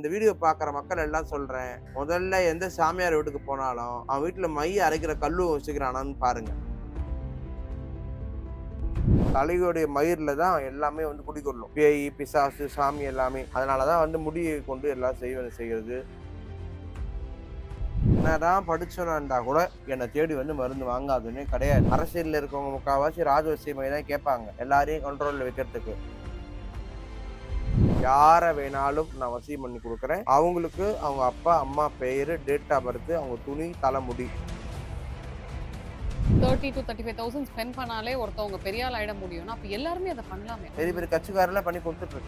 இந்த வீடியோ பார்க்குற மக்கள் எல்லாம் சொல்கிறேன் முதல்ல எந்த சாமியார் வீட்டுக்கு போனாலும் அவன் வீட்டில் மைய அரைக்கிற கல்லு வச்சுக்கிறானான்னு பாருங்க. தலையோடைய மயிரில் தான் எல்லாமே வந்து குடிக்கொள்ளும் பேய் பிசாசு சாமி எல்லாமே. அதனால தான் வந்து முடியை கொண்டு எல்லாம் செய்வது செய்கிறது. என்னதான் படிச்சவனா இருந்தா கூட என்னை தேடி வந்து மருந்து வாங்காதுன்னே கிடையாது. அரசியலில் இருக்கவங்க முக்கால்வாசி ராஜவசியமை தான் கேட்பாங்க. எல்லாரையும் கண்ட்ரோலில் வைக்கிறதுக்கு. யாரை வேணாலும் நான் வசியம் பண்ணி கொடுக்குறேன். அவங்களுக்கு அவங்க அப்பா அம்மா பெயர் டேட் ஆஃப் பர்த் அவங்க துணி தலைமுடி. Thirty to thirty five thousand spend பண்ணாலே ஒருத்தவங்க பெரிய ஆள் ஆயிட முடியும்னா அப்ப எல்லாருமே அதை பண்ணலாமே. பெரிய பெரிய கட்சிக்காரெல்லாம் பண்ணி கொடுத்துட்டு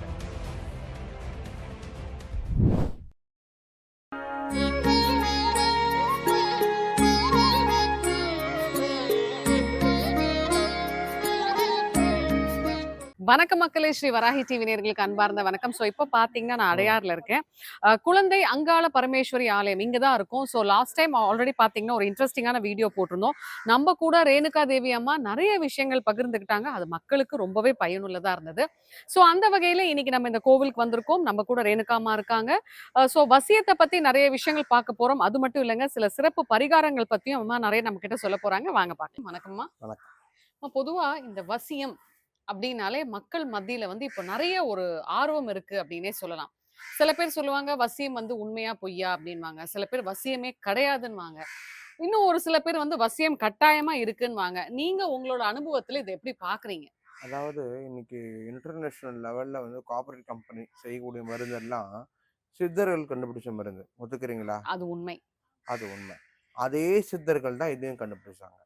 வணக்கம் மக்களே ஸ்ரீ வராகி டிவி நேர்களுக்கு அன்பார்ந்த வணக்கம். ஸோ இப்போ பார்த்தீங்கன்னா நான் அடையாறுல இருக்கேன். குழந்தை அங்காள பரமேஸ்வரி ஆலயம் இங்கே தான் இருக்கும். ஸோ லாஸ்ட் டைம் ஆல்ரெடி பார்த்தீங்கன்னா ஒரு இன்ட்ரெஸ்டிங்கான வீடியோ போட்டிருந்தோம். நம்ம கூட ரேணுகா தேவி அம்மா நிறைய விஷயங்கள் பகிர்ந்துக்கிட்டாங்க அது மக்களுக்கு ரொம்பவே பயனுள்ளதாக இருந்தது. ஸோ அந்த வகையில் இன்னைக்கு நம்ம இந்த கோவிலுக்கு வந்திருக்கோம். நம்ம கூட ரேணுகா அம்மா இருக்காங்க. ஸோ வசியத்தை பற்றி நிறைய விஷயங்கள் பார்க்க போகிறோம் அது மட்டும் இல்லைங்க சில சிறப்பு பரிகாரங்கள் பற்றியும் அம்மா நிறைய நம்ம கிட்ட சொல்ல போகிறாங்க வாங்க பார்க்கலாம் வணக்கம்மா. வணக்கம். அம்மா, பொதுவா இந்த வசியம் அப்படின்னாலே மக்கள் மத்தியில வந்து இப்போ நிறைய ஒரு ஆர்வம் இருக்கு அப்படின்னே சொல்லலாம். சில பேர் சொல்லுவாங்க வசியம் வந்து உண்மையா பொய்யா? அப்படின்வாங்க சில பேர் வசியமே கிடையாதுன்னுவாங்க. இன்னும் ஒரு சில பேர் வந்து வசியம் கட்டாயமா இருக்குன்னுவாங்க. நீங்க உங்களோட அனுபவத்துல இதை எப்படி பாக்குறீங்க? அதாவது இன்னைக்கு இன்டர்நேஷனல் லெவல்ல வந்து கார்பரேட் கம்பெனி செய்யக்கூடிய மருந்தெல்லாம் சித்தர்கள் கண்டுபிடிச்ச மருந்து. ஒத்துக்கிறீங்களா? அது உண்மை. அது உண்மை. அதே சித்தர்கள் தான் இதையும் கண்டுபிடிச்சாங்க.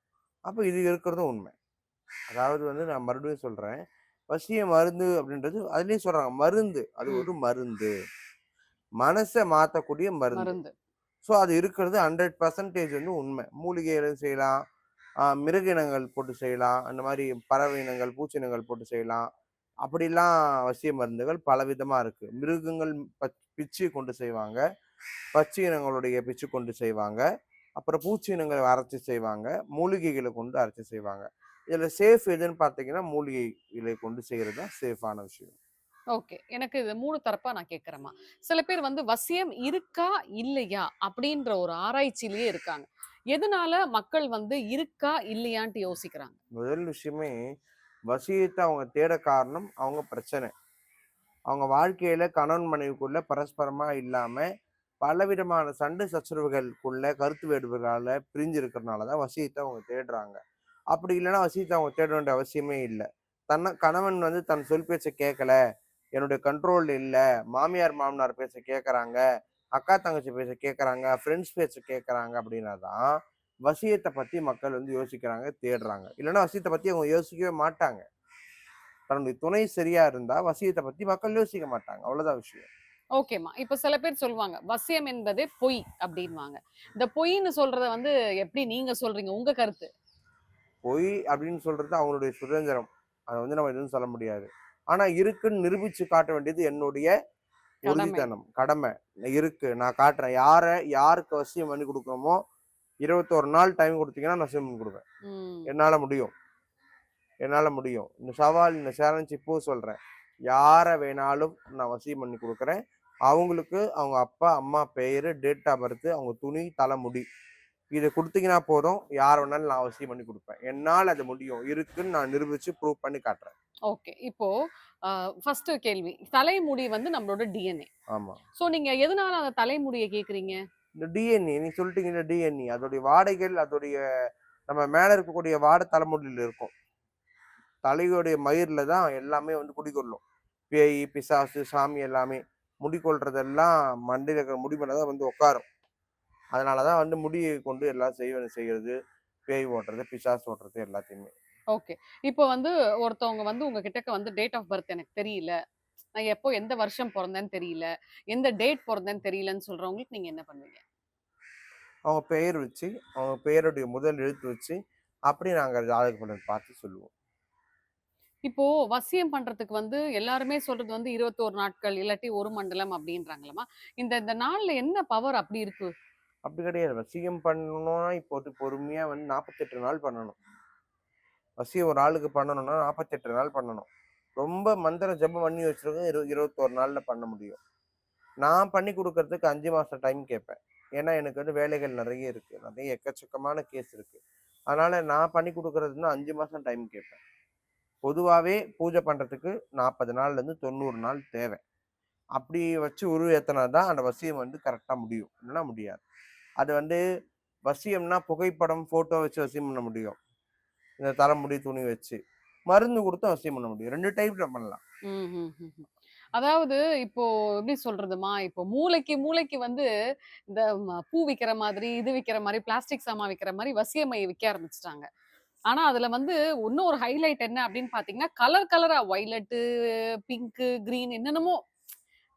அப்போ இது இருக்கிறதும் உண்மை. அதாவது வந்து நான் மறுபடியும் சொல்றேன். வசிய மருந்து அப்படின்றது அதுலயும் சொல்றாங்க மருந்து. அது. ஒரு மருந்து. மனசை மாத்தக்கூடிய மருந்து. ஸோ அது இருக்கிறது ஹண்ட்ரட் பர்சன்டேஜ் வந்து உண்மை. மூலிகைகளும் செய்யலாம். ஆஹ் மிருக இனங்கள் போட்டு செய்யலாம். அந்த மாதிரி பறவை இனங்கள் பூச்சி இனங்கள் போட்டு செய்யலாம். அப்படிலாம் வசிய மருந்துகள் பலவிதமாக இருக்கு. மிருகங்கள் பச் பிச்சு கொண்டு செய்வாங்க. பச்சை இனங்களுடைய பிச்சு கொண்டு செய்வாங்க. அப்புறம் பூச்சி இனங்களை அரைச்சி செய்வாங்க. மூலிகைகளை கொண்டு அரைச்சி செய்வாங்க. இதில் சேஃப் எதுன்னு பார்த்தீங்கன்னா மூலிகைகளை கொண்டு செய்கிறது தான் சேஃபான விஷயம். ஓகே. எனக்கு இது மூணு தரப்பா நான் கேட்கறேம்மா சில பேர் வந்து வசியம் இருக்கா இல்லையா? அப்படின்ற ஒரு ஆராய்ச்சியிலேயே இருக்காங்க. எதனால மக்கள் வந்து இருக்கா இல்லையான்ட்டு யோசிக்கிறாங்க? முதல் விஷயமே வசியத்தை அவங்க தேட காரணம் அவங்க பிரச்சனை. அவங்க வாழ்க்கையில கணவன் மனைவிக்குள்ள பரஸ்பரமா இல்லாம பலவிதமான சண்டை சச்சரவுகளுக்குள்ள கருத்து வேறுபாடுகளால பிரிஞ்சு இருக்கிறனால தான் வசியத்தை அவங்க தேடுறாங்க. அப்படி இல்லைன்னா வசியத்தை அவங்க தேட வேண்டிய அவசியமே இல்லை. தன்னை கணவன் வந்து தன் சொல் பேச்சை கேட்கல என்னுடைய கண்ட்ரோல் இல்லை மாமியார் மாமனார் பேச கேட்குறாங்க அக்கா தங்கச்சி பேச கேட்குறாங்க ஃப்ரெண்ட்ஸ் பேச கேட்குறாங்க அப்படின்னா தான் வசியத்தை பற்றி மக்கள் வந்து யோசிக்கிறாங்க தேடுறாங்க. இல்லைன்னா வசியத்தை பற்றி அவங்க யோசிக்கவே மாட்டாங்க. தன்னுடைய துணை சரியா இருந்தா வசியத்தை பற்றி மக்கள் யோசிக்க மாட்டாங்க. அவ்வளோதான் விஷயம். ஓகேம்மா. இப்போ சில பேர் சொல்லுவாங்க வசியம் என்பதே பொய் அப்படின்வாங்க இந்த பொய்ன்னு சொல்றத வந்து எப்படி நீங்க சொல்றீங்க? உங்க கருத்து. பொய் அப்படின்னு சொல்றது அவங்களுடைய சுதந்திரம். அதை வந்து நம்ம எதுவும் சொல்ல முடியாது. ஆனா இருக்குன்னு நிரூபிச்சு காட்ட வேண்டியது என்னுடைய. உறுதித்தனம் கடமை. இருக்கு. நான் காட்டுறேன். யாரை யாருக்கு வசியம் பண்ணி கொடுக்கணுமோ இருபத்தோரு நாள் டைம் கொடுத்தீங்கன்னா நான் பண்ணி கொடுப்பேன். என்னால முடியும். என்னால முடியும். இந்த சவால் இந்த சேலஞ்ச் இப்போ சொல்றேன். யாரை வேணாலும் நான் வசியம் பண்ணி கொடுக்குறேன். அவங்களுக்கு அவங்க அப்பா அம்மா பெயர் டேட் ஆஃப் பர்த் அவங்க துணி தலைமுடி இதை கொடுத்தீங்கன்னா போதும். யார் வேணாலும் நான் அவசியம் பண்ணி கொடுப்பேன். என்னால் அது முடியும். இருக்குன்னு நான் நிரூபிச்சு ப்ரூவ் பண்ணி காட்டுறேன். ஓகே. இப்போ ஃபர்ஸ்ட் கேள்வி. தலைமுடி வந்து நம்மளோட டிஎன்ஏ ஆமா. சோ நீங்க எதனால அந்த தலைமுடியை கேக்குறீங்க? இந்த டிஎன்ஏ நீ சொல்லிட்டீங்க டிஎன்ஏ அதோடைய வாடைகள் அதோடைய நம்ம மேல இருக்கக்கூடிய வாடை தலைமுடியில் இருக்கும். தலையோடைய மயிரில் தான் எல்லாமே வந்து குடிக்கொள்ளும் பேய் பிசாசு சாமி எல்லாமே. முடி கொள்றதெல்லாம் மண்டையில் இருக்கிற முடி மேலே தான் வந்து உட்காரும் அதனால தான் வந்து முடியை கொண்டு எல்லாம் செய்வது செய்கிறது பேய் ஓட்டுறது பிசாசு ஓட்டுறது எல்லாத்தையுமே. ஓகே. இப்போ வந்து ஒருத்தவங்க வந்து உங்க கிட்டக்க வந்து டேட் ஆஃப் பர்த் எனக்கு தெரியல. நான் எப்போ எந்த வருஷம் பிறந்தேன்னு தெரியல. எந்த டேட் பிறந்தேன்னு தெரியலன்னு சொல்றவங்களுக்கு நீங்க என்ன பண்ணுவீங்க? அவங்க பெயர் வச்சு அவங்க பெயருடைய முதல் எழுத்து வச்சு அப்படி நாங்கள் ஜாதக பலன் பார்த்து சொல்லுவோம். இப்போ வசியம் பண்றதுக்கு வந்து எல்லாருமே சொல்றது வந்து இருபத்தோரு நாட்கள் இல்லாட்டி ஒரு மண்டலம் அப்படின்றாங்களமா? இந்த இந்த நாள்ல என்ன பவர் அப்படி இருக்கு? அப்படி கிடையாது. வசியம் பண்ணணும்னா இப்போ பொறுமையாக வந்து நாற்பத்தெட்டு நாள் பண்ணணும். வசியம் ஒரு ஆளுக்கு பண்ணணும்னா நாற்பத்தெட்டு நாள் பண்ணணும். ரொம்ப மந்திர ஜபம் பண்ணி வச்சுருக்கோம். இரு இருபத்தோரு நாளில் பண்ண முடியும். நான் பண்ணி கொடுக்கறதுக்கு அஞ்சு மாதம் டைம் கேட்பேன். ஏன்னா எனக்கு வந்து வேலைகள் நிறைய இருக்குது நிறைய எக்கச்சக்கமான கேஸ் இருக்குது அதனால் நான் பண்ணி கொடுக்கறதுன்னா அஞ்சு மாதம் டைம் கேட்பேன். பொதுவாகவே பூஜை பண்ணுறதுக்கு நாற்பது நாள்லேருந்து தொண்ணூறு நாள் தேவை. அப்படி வச்சு உருவேத்தினா தான் அந்த வசியம் வந்து கரெக்டாக முடியும். இல்லைன்னா முடியாது. அது வந்து வசியம்னா புகைப்படம் ஃபோட்டோ வச்சு வசியம் பண்ண முடியும். இந்த தலைமுடி துணி வச்சு. மருந்து கொடுத்து வசியம் பண்ண முடியும். ரெண்டு டைப்ல பண்ணலாம். ம், ம், ம், அதாவது இப்போ எப்படி சொல்றதுமா? இப்போ மூளைக்கு மூளைக்கு வந்து இந்த பூ விற்கிற மாதிரி இது விற்கிற மாதிரி பிளாஸ்டிக் சாமான் விற்கிற மாதிரி வசியமையை விற்க ஆரம்பிச்சிட்டாங்க. ஆனா அதுல வந்து இன்னும் ஒரு ஹைலைட் என்ன அப்படின்னு பாத்தீங்கன்னா கலர் கலரா ஒய்லட்டு பிங்க் கிரீன் என்னென்னமோ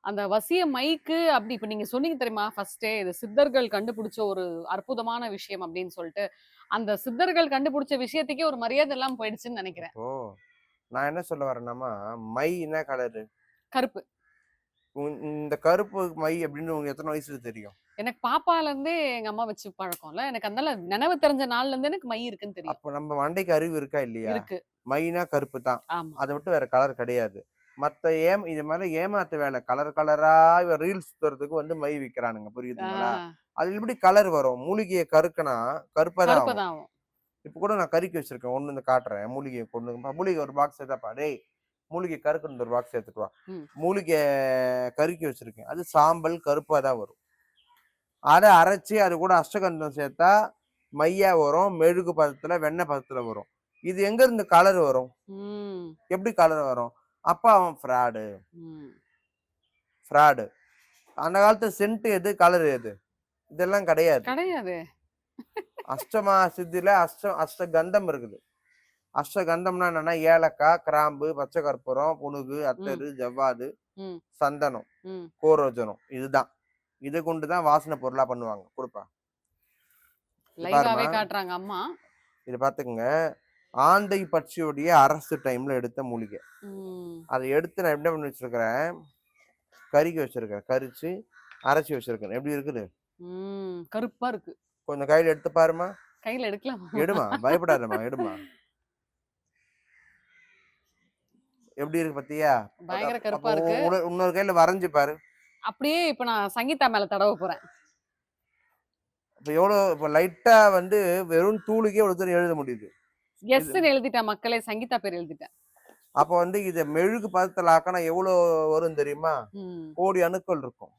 அந்த வசிய மைக்கு அப்படி இப்ப நீங்க சொன்னீங்க தெரியுமா? ஃபர்ஸ்டே இது சித்தர்கள் கண்டுபிடிச்ச ஒரு அற்புதமான விஷயம் அப்படின்னு சொல்லிட்டு. அந்த சித்தர்கள் கண்டுபிடிச்ச விஷயத்துக்கே ஒரு மரியாதை எல்லாம் போயிடுச்சுன்னு நினைக்கிறேன். ஓ! நான் என்ன சொல்ல வரேன்னாமா மை என்ன கலரு. கருப்பு. இந்த கருப்பு மை அப்படின்னு உங்களுக்கு எத்தனை வயசுல தெரியும்? எனக்கு பாப்பால இருந்தே எங்க அம்மா வச்சு பழக்கம்ல. எனக்கு அதனால நினைவு தெரிஞ்ச நாள்ல இருந்து எனக்கு மை இருக்குன்னு தெரியும். அப்போ நம்ம மண்டைக்கு அறிவு இருக்கா இல்லையா? இருக்கு. மைனா கருப்பு தான். அதை விட்டு வேற கலர் கிடையாது. மத்த ஏம் இது மாதிரி ஏமாத்து வேலை. கலர் கலரா ரீல்ஸ் சுத்துறதுக்கு வந்து மை விக்கிறானுங்க. புரியுதுங்களா? ஆஹ் அது எப்படி கலர் வரும்? மூலிகையை கருக்குனா கருப்பா தான். இப்ப கூட நான் கறிக்கு வச்சிருக்கேன். ஒண்ணு வந்து காட்டுறேன். மூலிகையை கொண்டு மூலிகை ஒரு பாக்ஸ் எடுத்தாப்பா? டேய் மூலிகை கருக்கு ஒரு பாக்ஸ் எடுத்துட்டு வா. மூலிகை கறிக்கு வச்சிருக்கேன். அது சாம்பல் கருப்பா தான் வரும். அதை அரைச்சி அது கூட அஷ்டகந்தம் சேர்த்தா மையா வரும். மெழுகு பதத்துல வெண்ணெய் பதத்துல வரும். இது எங்க இருந்து கலர் வரும் எப்படி கலர் வரும்? அப்ப அவன் ஃப்ராடு. ஃப்ராடு அந்த காலத்து சென்ட் எது கலர் எது? இதெல்லாம் கிடையாது. கிடையாது. அஷ்டமா சித்தில அஷ்ட அஷ்டகந்தம் இருக்குது. அஷ்டகந்தம்னா என்னன்னா ஏலக்காய் கிராம்பு பச்சை கற்பூரம் புனுகு அத்தரு ஜவ்வாது. சந்தனம். கோரோஜனம். இதுதான். இதை கொண்டு தான் வாசனை பொருளா பண்ணுவாங்க. கொடுப்பா. லைவாவே. காட்டுறாங்க அம்மா. இது பாத்துக்கங்க. ஆந்தை பட்சியுடைய அரசு டைம்ல எடுத்த மூலிகை. அதை எடுத்து நான் என்ன பண்ணி வச்சிருக்கிறேன்? கறிக்கு வச்சிருக்கேன் கரிச்சு அரைச்சி வச்சிருக்கேன். எப்படி இருக்குது? கருப்பா இருக்கு. கொஞ்சம் கையில எடுத்து பாருமா கையில எடுக்கலாம்? எடுமா. பயப்படாதம்மா. எடுமா. எப்படி இருக்கு பத்தியா? பயங்கர கருப்பா இருக்கு. இன்னொரு கையில வரைஞ்சு பாரு. அப்படியே இப்ப நான் சங்கீதா மேல தடவ போறேன். இப்ப எவ்வளவு இப்ப லைட்டா வந்து வெறும் தூளுக்கே இவ்வளவு தூரம் எழுத முடியுது. எஸ்ன்னு எழுதிட்டேன் மக்களே சங்கீதா பேர் எழுதிட்டேன். அப்ப வந்து இத மெழுகு பதத்துல ஆக்கினா எவ்வளவு வரும் தெரியுமா? கோடி அணுக்கள் இருக்கும்.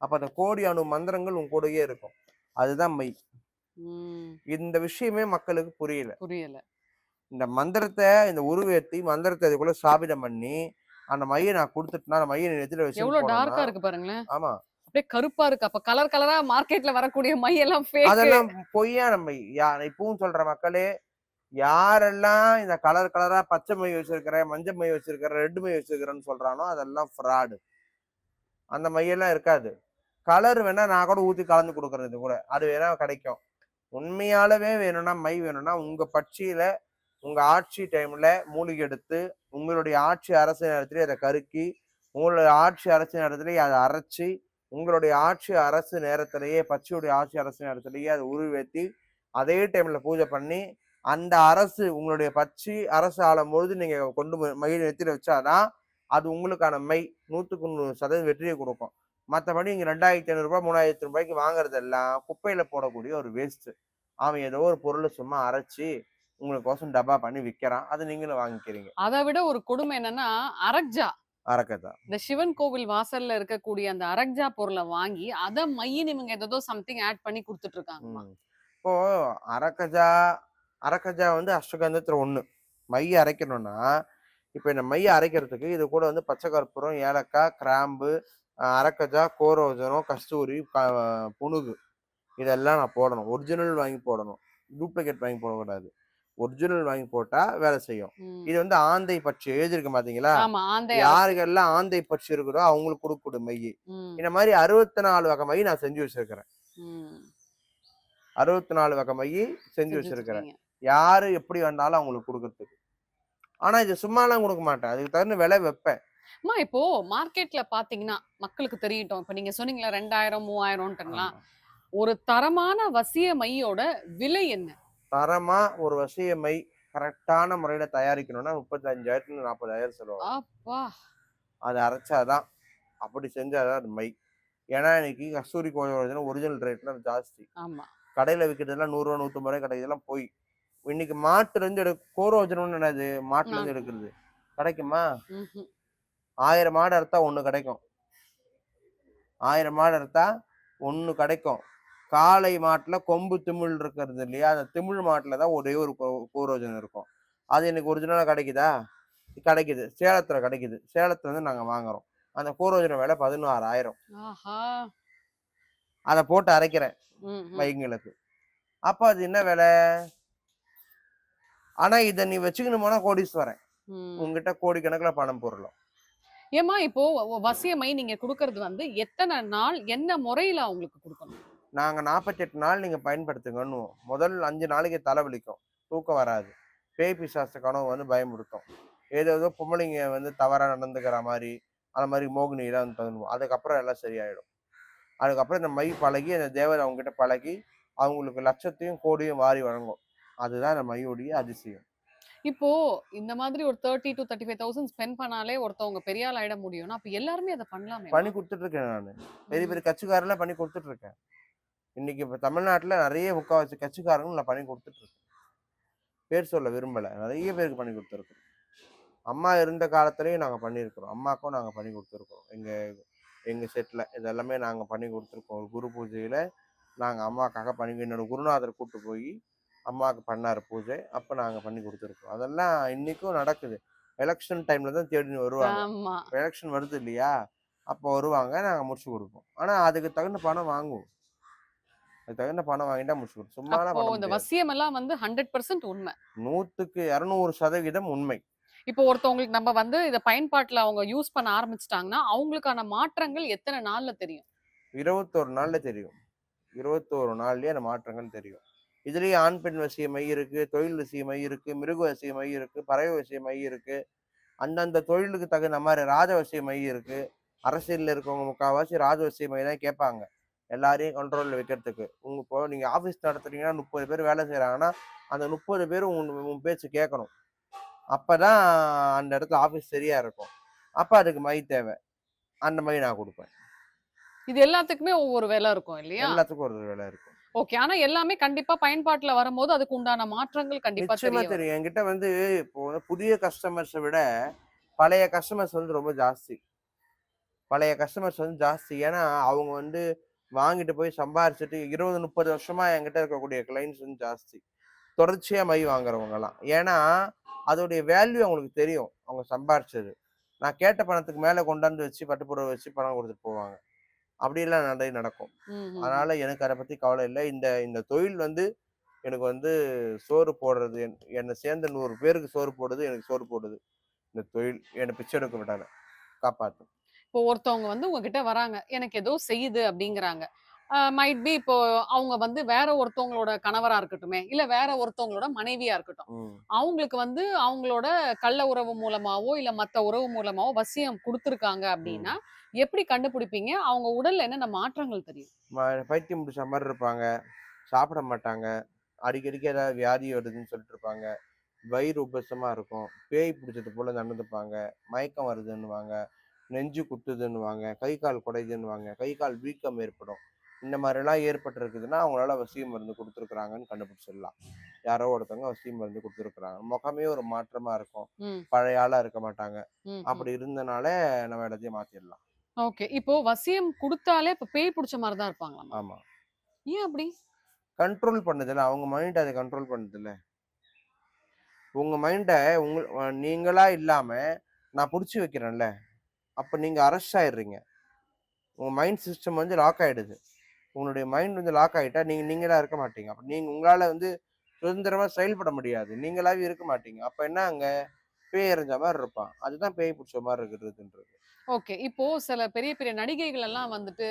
அப்ப அந்த கோடி அணு மந்திரங்கள் உன் கூடயே இருக்கும். அதுதான் மை. இந்த விஷயமே மக்களுக்கு புரியல. புரியல. இந்த மந்திரத்தை இந்த உருவேத்தி மந்திரத்தை இதுக்குள்ள ஸ்தாபிதம் பண்ணி அந்த மையை நான் கொடுத்துட்டுனா அந்த மையை நெத்தில வச்சு எவ்வளவு டார்க்கா இருக்கு பாருங்களேன். ஆமா. அப்படியே கருப்பா இருக்கு. அப்ப கலர் கலரா மார்க்கெட்ல வரக்கூடிய மை எல்லாம் fake. அதெல்லாம் பொய்யான மை. இப்பவும் சொல்ற மக்களே யாரெல்லாம் இந்த கலர் கலரா பச்சை மை வச்சிருக்கிறேன் மஞ்சள் மை வச்சிருக்கிறேன் ரெட் மை வச்சிருக்கிறேன்னு சொல்றானோ அதெல்லாம் ஃப்ராடு அந்த மையெல்லாம் இருக்காது. கலர் வேணா நான் கூட ஊத்தி கலந்து கொடுக்கறது கூட. அது வேணா கிடைக்கும். உண்மையாலவே வேணும்னா மை வேணும்னா உங்க பட்சியில உங்க ஆட்சி டைம்ல மூலிகை எடுத்து உங்களுடைய ஆட்சி அரசு நேரத்திலே அதை கருக்கி உங்களுடைய ஆட்சி அரசு நேரத்திலேயே அதை அரைச்சி உங்களுடைய ஆட்சி அரசு நேரத்திலேயே பச்சையுடைய ஆட்சி அரசு நேரத்திலேயே அதை உருவேற்றி அதே டைம்ல பூஜை பண்ணி அந்த அரசு உங்களுடைய பச்சி அரசு ஆளும் பொழுது நீங்க கொண்டு போய் மை நெத்தில வச்சாதான் அது உங்களுக்கான மை நூத்துக்கு நூறு சதவீதம் வெற்றியை கொடுக்கும். மற்றபடி இங்க ரெண்டாயிரத்தி ஐநூறு ரூபாய் மூணாயிரத்தி ரூபாய்க்கு வாங்குறதெல்லாம் குப்பையில போடக்கூடிய ஒரு வேஸ்ட் அவன் ஏதோ ஒரு பொருளை சும்மா அரைச்சி உங்களுக்கோசம் டப்பா பண்ணி விற்கிறான் அது நீங்களும் வாங்கிக்கிறீங்க. அதை விட ஒரு கொடுமை என்னன்னா அரக்ஜா. அரக்கதான் இந்த சிவன் கோவில் வாசல்ல இருக்கக்கூடிய அந்த அரக்ஜா பொருளை வாங்கி அத மையின் இவங்க ஏதோ சம்திங் ஆட் பண்ணி கொடுத்துட்டு இருக்காங்க. இப்போ அரக்கஜா அரக்கஜா வந்து அஷ்டகந்தத்துல ஒண்ணு. மை அரைக்கணும்னா இப்போ இந்த மை அரைக்கிறதுக்கு இது கூட வந்து பச்சை கற்பூரம் ஏலக்காய் கிராம்பு அரக்கஜா கோரோஜனம் கஸ்தூரி புனுகு. இதெல்லாம் நான் போடணும். ஒரிஜினல் வாங்கி போடணும். டூப்ளிகேட் வாங்கி போடக்கூடாது. ஒரிஜினல் வாங்கி போட்டா வேலை செய்யும். இது வந்து ஆந்தை பட்சி எழுதிருக்கு பாத்தீங்களா? யாருக்கெல்லாம் ஆந்தை பட்சி இருக்குதோ அவங்களுக்கு கொடுக்கூடும் மை. இந்த மாதிரி அறுபத்தி நாலு வகை மை நான் செஞ்சு வச்சிருக்கிறேன். அறுபத்தி நாலு வகை மை செஞ்சு வச்சிருக்கிறேன். யாரு எப்படி வந்தாலும் அவங்களுக்கு கொடுக்கறதுக்கு. ஆனா இது சும்மாலாம் கொடுக்க மாட்டேன். அதுக்கு தகுந்த விலை வைப்பேன். அம்மா இப்போ மார்க்கெட்ல பாத்தீங்கன்னா மக்களுக்கு தெரியட்டும். இப்ப நீங்க சொன்னீங்களா ரெண்டாயிரம் ஆமா. ஒரு தரமான வசிய மையோட விலை என்ன? தரமா ஒரு வசிய மை கரெக்டான முறையில தயாரிக்கணும்னா முப்பத்தஞ்சாயிரத்துல நாற்பதாயிரம் செலவாகும் அப்பா! அதை அரைச்சாதான் அப்படி செஞ்சாதான் அது மை. ஏன்னா இன்னைக்கு கஸ்தூரி கோயில் ஒரிஜினல் ரேட்லாம் ஜாஸ்தி. ஆமா. கடையில் விற்கிறதுலாம் நூறுரூவா நூற்றம்பது ரூபாய் கிடைக்கிறதுலாம் போய். இன்னைக்கு மாட்டுல இருந்து எடு கோரோஜனம்னு என்னது? மாட்டுல இருந்து. எடுக்கிறது. கிடைக்குமா. ஆயிரம் மாடு அறுத்தா ஒன்று கிடைக்கும். ஆயிரம் மாடு அறுத்தா ஒன்று கிடைக்கும். காளை மாட்டில் கொம்பு திமிழ் இருக்கிறது இல்லையா? அந்த திமிழ் மாட்டில் தான் ஒரே ஒரு கோரோஜனம் இருக்கும். அது எனக்கு ஒரிஜினலாக கிடைக்குதா? கிடைக்குது. சேலத்தில் கிடைக்குது. சேலத்துல இருந்து நாங்கள் வாங்குறோம். அந்த கோரோஜனம் விலை பதினாறாயிரம். அதை போட்டு அரைக்கிறேன். வைங்களுக்கு. அப்போ அது என்ன விலை? ஆனா இதை நீ வச்சுக்கணும் போனா கோடீஸ்வரன். உங்ககிட்ட கோடிக்கணக்கில் பணம் பொருளும் ஏம்மா இப்போ வசியமை நீங்க கொடுக்கறது வந்து எத்தனை நாள் என்ன முறையில அவங்களுக்கு கொடுக்கணும்? நாங்கள் நாற்பத்தெட்டு நாள் நீங்கள் பயன்படுத்துங்கன்னு முதல் அஞ்சு நாளைக்கு தலைவலிக்கும் தூக்கம் வராது. பேய் பிசாசு கனவு வந்து பயமுறுத்தும் ஏதோ ஏதோ பொம்பளைங்க வந்து தவறாக நடந்துக்கிற மாதிரி அந்த மாதிரி மோகினியெல்லாம் வந்து தகுந்துவோம் அதுக்கப்புறம் எல்லாம் சரியாயிடும். அதுக்கப்புறம் இந்த மை பழகி அந்த தேவதை அவங்ககிட்ட பழகி அவங்களுக்கு லட்சத்தையும் கோடியும் வாரி வழங்கும். அதுதான் இந்த மையோடைய அதிசயம். இப்போ இந்த மாதிரி ஒரு thirty to thirty five thousand spend பண்ணாலே ஒருத்தவங்க பெரிய ஆள் ஆயிட முடியும்னா அப்ப எல்லாருமே அதை பண்ணலாமே. பண்ணி கொடுத்துட்டு இருக்கேன் நான். பெரிய பெரிய கட்சிக்காரெல்லாம் பண்ணி கொடுத்துட்டு இருக்கேன் இன்னைக்கு இப்போ தமிழ்நாட்டில் நிறைய முக்கால்வாசி கட்சிக்காரங்களும் நான் பண்ணி கொடுத்துட்டு இருக்கேன் பேர் சொல்ல விரும்பலை. நிறைய பேருக்கு பண்ணி கொடுத்துருக்கோம். அம்மா இருந்த காலத்துலேயும் நாங்கள் பண்ணியிருக்கிறோம். அம்மாக்கும் நாங்கள் பண்ணி கொடுத்துருக்கோம் எங்கள் எங்கள் செட்டில் இதெல்லாமே நாங்கள் பண்ணி கொடுத்துருக்கோம். ஒரு குரு பூஜையில் நாங்கள் அம்மாக்காக பண்ணி என்னோட குருநாதர் கூட்டு போய் அம்மாவுக்கு பண்ணார் பூஜை. அப்போ நாங்கள் பண்ணி கொடுத்துருக்கோம். அதெல்லாம் இன்னைக்கும் நடக்குது. எலெக்ஷன் டைமில் தான் தேடி வருவாங்க. எலெக்ஷன் வருது இல்லையா? அப்போ வருவாங்க. நாங்கள் முடிச்சு கொடுப்போம். ஆனால் அதுக்கு தகுந்த பணம் வாங்குவோம். அதுக்கு தகுந்த பணம் வாங்கிட்டா முடிச்சு கொடுப்போம். பண்ண இந்த வசியம் எல்லாம் வந்து ஹண்ட்ரட் பர்சன்ட் உண்மை. நூற்றுக்கு இரநூறு சதவீதம் உண்மை. இப்போ ஒருத்தவங்களுக்கு நம்ம வந்து இத பயன்பாட்டுல அவங்க யூஸ் பண்ண ஆரம்பிச்சிட்டாங்கன்னா அவங்களுக்கான மாற்றங்கள் எத்தனை நாள்ல தெரியும்? இருபத்தோரு நாளில் தெரியும். இருபத்தோரு நாள்லயே அந்த மாற்றங்கள் தெரியும். இதுலேயே ஆண் பெண் வசிய மை இருக்கு தொழில் வசிய மை இருக்கு மிருக வசிய மை இருக்கு பறவை வசிய மை இருக்கு அந்தந்த தொழிலுக்கு தகுந்த மாதிரி ராஜ வசிய மை இருக்கு. அரசியலில் இருக்கவங்க முக்கால்வாசி ராஜ வசிய மை தான் கேட்பாங்க. எல்லாரையும் கண்ட்ரோலில் வைக்கிறதுக்கு. உங்க இப்போ நீங்க ஆஃபீஸ் நடத்துறீங்கன்னா முப்பது பேர் வேலை செய்கிறாங்கன்னா அந்த முப்பது பேரும் உன் உன் பேச்சு கேட்கணும். அப்பதான் அந்த இடத்துல ஆஃபீஸ் சரியா இருக்கும். அப்போ அதுக்கு மை தேவை. அந்த மை நான் கொடுப்பேன். இது எல்லாத்துக்குமே ஒவ்வொரு வேலை இருக்கும் இல்லையா? எல்லாத்துக்கும் ஒரு வேலை இருக்கும். ஓகே. ஆனா எல்லாமே கண்டிப்பா பயன்பாட்டுல வரும்போது அதுக்கு உண்டான மாற்றங்கள் கண்டிப்பா நிச்சயமா. தெரியும். என்கிட்ட வந்து இப்போ புதிய கஸ்டமர்ஸை விட பழைய கஸ்டமர்ஸ் வந்து ரொம்ப ஜாஸ்தி. பழைய கஸ்டமர்ஸ் வந்து ஜாஸ்தி. ஏன்னா அவங்க வந்து வாங்கிட்டு போய் சம்பாரிச்சுட்டு இருபது முப்பது வருஷமா என்கிட்ட இருக்கக்கூடிய கிளைண்ட்ஸ் வந்து ஜாஸ்தி. தொடர்ச்சியா மை வாங்குறவங்கலாம். ஏன்னா அதோடைய வேல்யூ அவங்களுக்கு தெரியும் அவங்க சம்பாரிச்சது. நான் கேட்ட பணத்துக்கு மேல கொண்டாந்து வச்சு பட்டுப்புடவை வச்சு பணம் கொடுத்துட்டு போவாங்க. அப்படியெல்லாம் நிறைய நடக்கும். அதனால எனக்கு அதை பத்தி கவலை இல்லை. இந்த இந்த தொழில் வந்து எனக்கு வந்து சோறு போடுறது என்- என்னை சேர்ந்த நூறு பேருக்கு சோறு போடுது எனக்கு சோறு போடுது. இந்த தொழில் என்னை பிச்சை எடுக்க விடாத காப்பாற்றும் இப்போ ஒருத்தவங்க வந்து உங்ககிட்ட வராங்க. எனக்கு ஏதோ செய்யுது அப்படிங்கிறாங்க. மைட் பி இப்போ அவங்க வந்து வேற ஒருத்தவங்களோட கணவரா இருக்கட்டுமே இல்ல வேற ஒருத்தவங்களோட மனைவியா இருக்கட்டும். அவங்களுக்கு வந்து அவங்களோட கள்ள உறவு மூலமாவோ இல்ல மத்த உறவு மூலமாவோ வசியம் கொடுத்துருக்காங்க அப்படின்னா எப்படி கண்டுபிடிப்பீங்க? அவங்க உடல்ல என்னென்ன மாற்றங்கள் தெரியும்? பைத்தியம் பிடிச்ச மாதிரி இருப்பாங்க. சாப்பிட மாட்டாங்க. அடிக்கடிக்கு ஏதாவது வியாதி வருதுன்னு சொல்லிட்டு இருப்பாங்க. வயிறு உபசமா இருக்கும். பேய் பிடிச்சது போல நடந்துப்பாங்க. மயக்கம் வருதுன்னுவாங்க. நெஞ்சு குத்துதுன்னுவாங்க. கை கால் குடையுதுன்னுவாங்க. கை கால் வீக்கம் ஏற்படும். இந்த மாதிரிலாம் ஏற்பட்டிருக்குதுன்னா அவங்களால வசிய மருந்து கொடுத்துருக்குறாங்கன்னு கண்டுபிடிச்சிடலாம். யாரோ ஒருத்தவங்க வசிய மருந்து கொடுத்துருக்குறாங்க. முகமே ஒரு மாற்றமா இருக்கும். பழைய ஆளா இருக்க மாட்டாங்க. அப்படி இருந்தனால நம்ம இடத்தையும் மாத்திடலாம். ஓகே. இப்போ வசியம் கொடுத்தாலே இப்ப பேய் பிடிச்ச மாதிரி தான் இருப்பாங்களாமா? ஆமா. ஏன் அப்படி? கண்ட்ரோல் பண்ணுதுல்ல. அவங்க மைண்ட் அதை கண்ட்ரோல் பண்ணுதுல்ல. உங்க மைண்டை உங்க நீங்களா இல்லாம நான் பிடிச்சி வைக்கிறேன்ல. அப்ப நீங்க அரெஸ்ட் ஆயிடுறீங்க. உங்க மைண்ட் சிஸ்டம் வந்து லாக் ஆயிடுது. உங்களுடைய மைண்ட் வந்து லாக் ஆயிட்டா நீங்க நீங்களா இருக்க மாட்டீங்க. அப்ப நீங்க உங்களால வந்து சுதந்திரமா செயல்பட முடியாது. நீங்களாவே இருக்க மாட்டீங்க. அப்ப என்ன அங்க பேய் எறிஞ்ச மாதிரி இருப்பான். அதுதான் பேய் பிடிச்ச மாதிரி இருக்கிறதுன்றது ஓகே. இப்போ சில பெரிய பெரிய நடிகைகள் எல்லாம் வந்துட்டு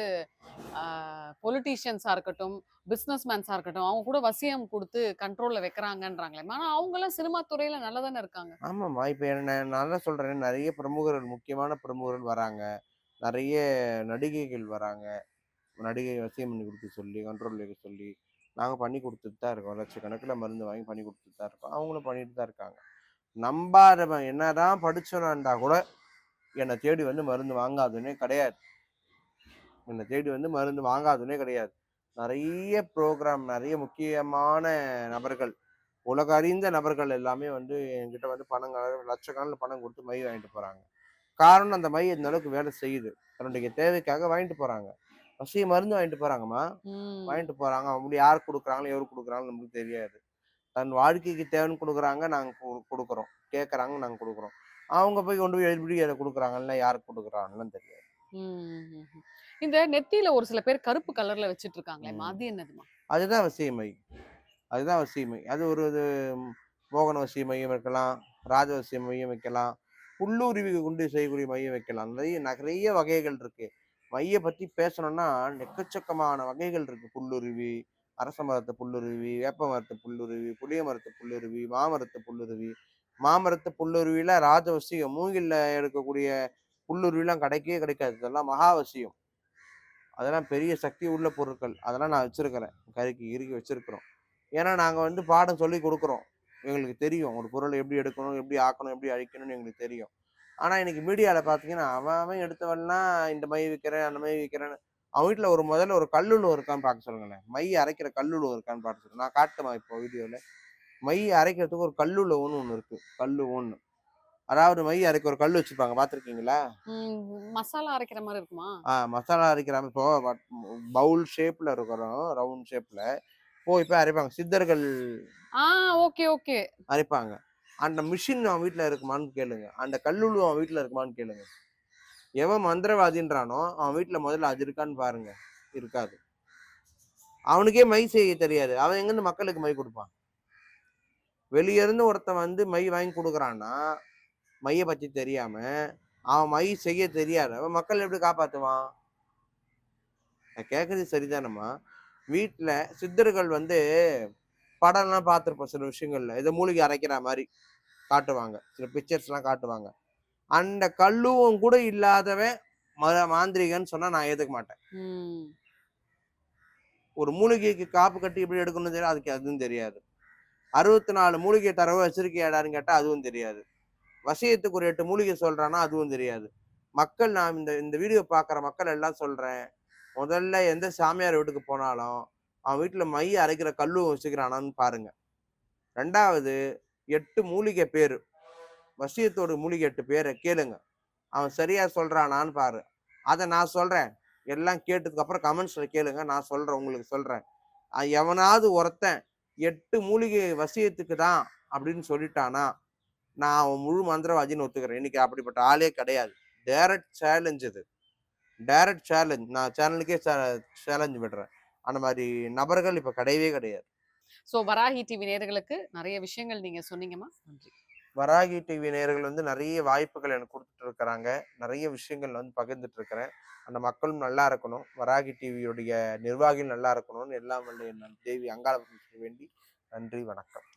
பொலிட்டீஷியன்ஸா இருக்கட்டும் பிசினஸ் மேன்ஸா இருக்கட்டும் அவங்க கூட வசியம் கொடுத்து கண்ட்ரோல்ல வைக்கிறாங்கன்றாங்களே. ஆனா அவங்க எல்லாம் சினிமா துறையில நல்லா தானே இருக்காங்க? ஆமாம்மா. இப்போ என்ன நான் தான் சொல்கிறேன் நிறைய பிரமுகர்கள் முக்கியமான பிரமுகர்கள் வராங்க. நிறைய நடிகைகள் வராங்க. நடிகை வசியம் பண்ணி கொடுக்க சொல்லி கண்ட்ரோல் வைக்க சொல்லி நாங்கள் பண்ணி கொடுத்துட்டு தான் இருக்கோம். லட்சக்கணக்கில் மருந்து வாங்கி பண்ணி கொடுத்துட்டு தான் இருக்கோம். அவங்களும் பண்ணிட்டு தான் இருக்காங்க. நம்பாதவன் என்ன தான் இருந்தா கூட என்னை தேடி வந்து மருந்து வாங்காதுன்னே கிடையாது. என்னை தேடி வந்து மருந்து வாங்காதுன்னே கிடையாது. நிறைய ப்ரோக்ராம் நிறைய முக்கியமான நபர்கள் உலக அறிந்த நபர்கள் எல்லாமே வந்து என்கிட்ட வந்து பணம் லட்சக்கணக்கில் பணம் கொடுத்து மை வாங்கிட்டு போகிறாங்க காரணம் அந்த மை இந்த அளவுக்கு வேலை செய்யுது. தன்னுடைய தேவைக்காக வாங்கிட்டு போகிறாங்க வசிய மருந்து வாங்கிட்டு போறாங்கம்மா. வாங்கிட்டு போறாங்க. அப்படி யார் கொடுக்குறாங்களோ எவர் கொடுக்குறாங்களோ நமக்கு தெரியாது. தன் வாழ்க்கைக்கு தேவைன்னு கொடுக்குறாங்க நாங்கள் கொடுக்குறோம். கேட்குறாங்க நாங்கள் கொடுக்குறோம். அவங்க போய் கொண்டு போய் எப்படி அதை கொடுக்குறாங்கல்ல யாருக்கு கொடுக்குறாங்கன்னு தெரியாது. இந்த நெத்தியில ஒரு சில பேர் கருப்பு கலர்ல வச்சிட்டு இருக்காங்களே. அது என்னதுமா அதுதான் வசியமை. அதுதான் வசியமை. அது ஒரு இது மோகன வசிய மையம் வைக்கலாம் ராஜவசிய மையம் வைக்கலாம் புல்லுருவி கொண்டு செய்யக்கூடிய மையம் வைக்கலாம். நிறைய நிறைய வகைகள் இருக்கு. மைய பத்தி பேசணும்னா எக்கச்சக்கமான வகைகள் இருக்கு. புல்லுருவி அரச மரத்து புல்லுருவி வேப்ப மரத்து புல்லுருவி புளிய மரத்து புல்லுருவி மாமரத்து புல்லுருவி. மாமரத்து புல்லுருவில ராஜவசியம். மூங்கில்ல எடுக்கக்கூடிய புல்லுருவிலாம் கிடைக்கவே கிடைக்காது. இதெல்லாம் மகாவசியம். அதெல்லாம் பெரிய சக்தி உள்ள பொருட்கள். அதெல்லாம் நான் வச்சிருக்கிறேன். கருக்கி இறுக்கி வச்சிருக்கிறோம். ஏன்னா நாங்கள் வந்து பாடம் சொல்லி கொடுக்குறோம். எங்களுக்கு தெரியும். ஒரு பொருளை எப்படி எடுக்கணும் எப்படி ஆக்கணும் எப்படி அழிக்கணும்னு எங்களுக்கு தெரியும். ஆனால் இன்னைக்கு மீடியாவில் பார்த்தீங்கன்னா அவன் அவன் எடுத்தவன்லாம் இந்த மை விற்கிறேன் அந்த மை விற்கிறேன்னு அவன் வீட்டில் ஒரு முதல்ல ஒரு கல்லுள்ள இருக்கான்னு பார்க்க சொல்லுங்களேன். மை அரைக்கிற கல்லுள்ள இருக்கான்னு பார்க்க சொல்லுங்க. நான் காட்டுமா இப்போ வீடியோவில் மை அரைக்கிறதுக்கு ஒரு கல்லுள்ள ஒன்று ஒன்று இருக்குது கல்லு ஒன்று அதாவது மை அரைக்க ஒரு கல் வச்சுருப்பாங்க. பார்த்துருக்கீங்களா? மசாலா அரைக்கிற மாதிரி இருக்குமா? ஆ மசாலா அரைக்கிற இப்போ பவுல் ஷேப்பில் இருக்கிறோம். ரவுண்ட் ஷேப்பில் போய் போய் அரைப்பாங்க. சித்தர்கள் ஆ ஓகே ஓகே. அரைப்பாங்க. அந்த மிஷின் அவன் வீட்டில் இருக்குமான்னு கேளுங்க. அந்த கல்லுழு அவன் வீட்டில் இருக்குமான்னு கேளுங்க. எவன் மந்திரவாதின்றானோ அவன் வீட்டில் முதல்ல அது இருக்கான்னு பாருங்க. இருக்காது. அவனுக்கே மை செய்ய தெரியாது. அவன் எங்கேருந்து மக்களுக்கு மை கொடுப்பான்? வெளிய இருந்து ஒருத்தன் வந்து மை வாங்கி கொடுக்குறான்னா மையை பற்றி தெரியாம அவன் மை செய்ய தெரியாது. அவன் மக்கள் எப்படி காப்பாற்றுவான் நான் கேட்குறது சரிதானம்மா? வீட்டில் சித்தர்கள் வந்து படம்லாம் பார்த்துருப்போம் சில விஷயங்கள்ல. இதை மூலிகை அரைக்கிற மாதிரி. காட்டுவாங்க. சில பிக்சர்ஸ்லாம் காட்டுவாங்க. அந்த கல்லுவும் கூட இல்லாதவன் ம மாந்திரிகன்னு சொன்னா நான் ஏத்துக்க மாட்டேன். ஒரு மூலிகைக்கு காப்பு கட்டி எப்படி எடுக்கணும்னு தெரியாது அதுக்கு அதுவும் தெரியாது. அறுபத்தி நாலு மூலிகை தரவை வச்சிருக்கியாடான்னு கேட்டா அதுவும் தெரியாது. வசியத்துக்கு ஒரு எட்டு மூலிகை சொல்றானா அதுவும் தெரியாது. மக்கள் நான் இந்த இந்த வீடியோ பார்க்குற மக்கள் எல்லாம் சொல்றேன். முதல்ல எந்த சாமியார் வீட்டுக்கு போனாலும் அவன் வீட்டுல மை அரைக்கிற கல்லு வச்சுக்கிறானான்னு பாருங்க. ரெண்டாவது எட்டு மூலிகை பேர். வசியத்தோட மூலிகை எட்டு பேரை கேளுங்க. அவன் சரியா சொல்றானான்னு பாரு. அதை நான் சொல்றேன். எல்லாம் கேட்டதுக்கு அப்புறம் கமெண்ட்ஸ்ல கேளுங்க. நான் சொல்றேன் உங்களுக்கு சொல்றேன். எவனாவது ஒருத்தன் எட்டு மூலிகை வசியத்துக்கு தான் அப்படின்னு சொல்லிட்டானா நான் அவன் முழு மந்திரவாதின்னு ஒத்துக்கிறேன். இன்னைக்கு அப்படிப்பட்ட ஆளே கிடையாது. டைரக்ட் சேலஞ்ச் இது. டைரக்ட் சேலஞ்ச் நான் சேனலுக்கே சேலஞ்ச் விடுறேன். அந்த மாதிரி நபர்கள் இப்போ கிடையவே கிடையாது. ஸோ வராகி டிவி நேர்களுக்கு நிறைய விஷயங்கள் நீங்கள் சொன்னீங்கம்மா. நன்றி. வராகி டிவி நேர்கள் வந்து நிறைய வாய்ப்புகள் எனக்கு கொடுத்துட்டு இருக்கிறாங்க. நிறைய விஷயங்கள் வந்து பகிர்ந்துட்டு இருக்கிறேன். அந்த மக்களும் நல்லா இருக்கணும். வராகி டிவியுடைய நிர்வாகிகள் நல்லா இருக்கணும்னு எல்லாம் வல்ல தேவி அங்காள வேண்டி நன்றி வணக்கம்.